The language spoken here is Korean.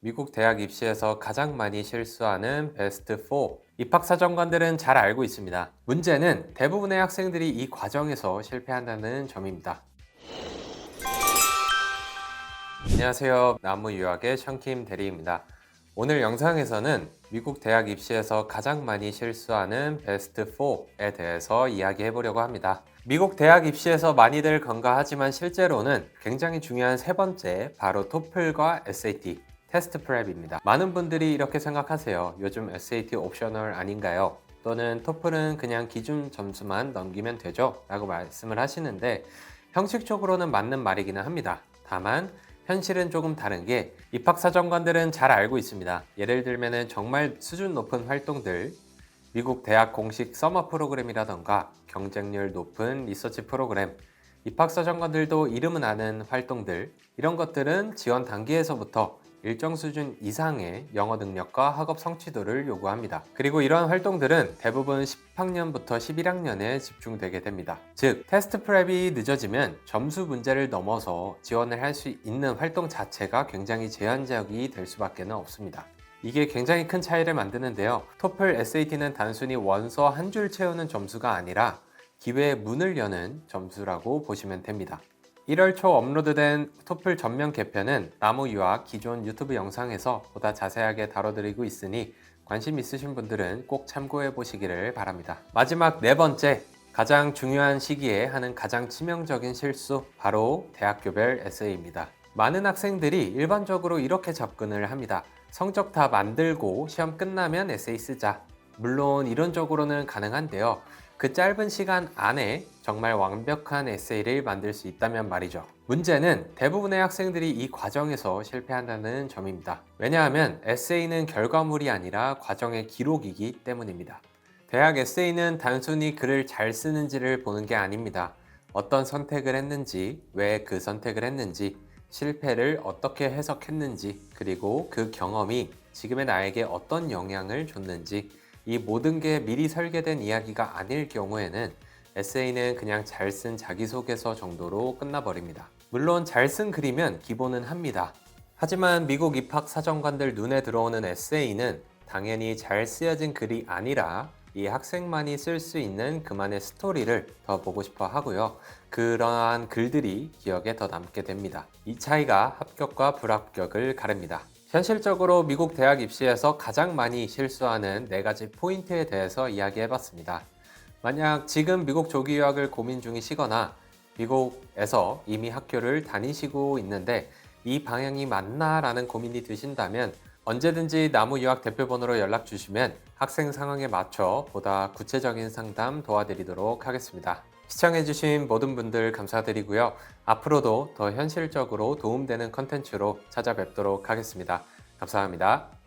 미국 대학 입시에서 가장 많이 실수하는 베스트 4. 입학 사정관들은 잘 알고 있습니다. 문제는 대부분의 학생들이 이 과정에서 실패한다는 점입니다. 안녕하세요. 나무유학의 션킴 대리입니다. 오늘 영상에서는 미국 대학 입시에서 가장 많이 실수하는 베스트 4에 대해서 이야기해 보려고 합니다. 미국 대학 입시에서 많이들 간과하지만 실제로는 굉장히 중요한 세 번째, 바로 토플과 SAT, 테스트 프랩입니다. 많은 분들이 이렇게 생각하세요. 요즘 SAT 옵셔널 아닌가요? 또는 토플은 그냥 기준 점수만 넘기면 되죠? 라고 말씀을 하시는데 형식적으로는 맞는 말이기는 합니다. 다만 현실은 조금 다른 게 입학사정관들은 잘 알고 있습니다. 예를 들면 정말 수준 높은 활동들, 미국 대학 공식 서머 프로그램이라던가 경쟁률 높은 리서치 프로그램, 입학사정관들도 이름은 아는 활동들, 이런 것들은 지원 단계에서부터 일정 수준 이상의 영어 능력과 학업 성취도를 요구합니다. 그리고 이러한 활동들은 대부분 10학년부터 11학년에 집중되게 됩니다. 즉, 테스트 프랩이 늦어지면 점수 문제를 넘어서 지원을 할 수 있는 활동 자체가 굉장히 제한적이 될 수밖에 없습니다. 이게 굉장히 큰 차이를 만드는데요. 토플 SAT는 단순히 원서 한 줄 채우는 점수가 아니라 기회의 문을 여는 점수라고 보시면 됩니다. 1월 초 업로드된 토플 전면 개편은 나무 유학 기존 유튜브 영상에서 보다 자세하게 다뤄드리고 있으니 관심 있으신 분들은 꼭 참고해 보시기를 바랍니다. 마지막 네 번째, 가장 중요한 시기에 하는 가장 치명적인 실수, 바로 대학교별 에세이입니다. 많은 학생들이 일반적으로 이렇게 접근을 합니다. 성적 다 만들고 시험 끝나면 에세이 쓰자. 물론 이론적으로는 가능한데요. 그 짧은 시간 안에 정말 완벽한 에세이를 만들 수 있다면 말이죠. 문제는 대부분의 학생들이 이 과정에서 실패한다는 점입니다. 왜냐하면 에세이는 결과물이 아니라 과정의 기록이기 때문입니다. 대학 에세이는 단순히 글을 잘 쓰는지를 보는 게 아닙니다. 어떤 선택을 했는지, 왜 그 선택을 했는지, 실패를 어떻게 해석했는지, 그리고 그 경험이 지금의 나에게 어떤 영향을 줬는지, 이 모든 게 미리 설계된 이야기가 아닐 경우에는 에세이는 그냥 잘 쓴 자기소개서 정도로 끝나버립니다. 물론 잘 쓴 글이면 기본은 합니다. 하지만 미국 입학 사정관들 눈에 들어오는 에세이는 당연히 잘 쓰여진 글이 아니라 이 학생만이 쓸 수 있는 그만의 스토리를 더 보고 싶어 하고요. 그러한 글들이 기억에 더 남게 됩니다. 이 차이가 합격과 불합격을 가릅니다. 현실적으로 미국 대학 입시에서 가장 많이 실수하는 네 가지 포인트에 대해서 이야기해 봤습니다. 만약 지금 미국 조기 유학을 고민 중이시거나 미국에서 이미 학교를 다니시고 있는데 이 방향이 맞나라는 고민이 드신다면 언제든지 나무 유학 대표번호로 연락 주시면 학생 상황에 맞춰 보다 구체적인 상담 도와드리도록 하겠습니다. 시청해주신 모든 분들 감사드리고요. 앞으로도 더 현실적으로 도움되는 컨텐츠로 찾아뵙도록 하겠습니다. 감사합니다.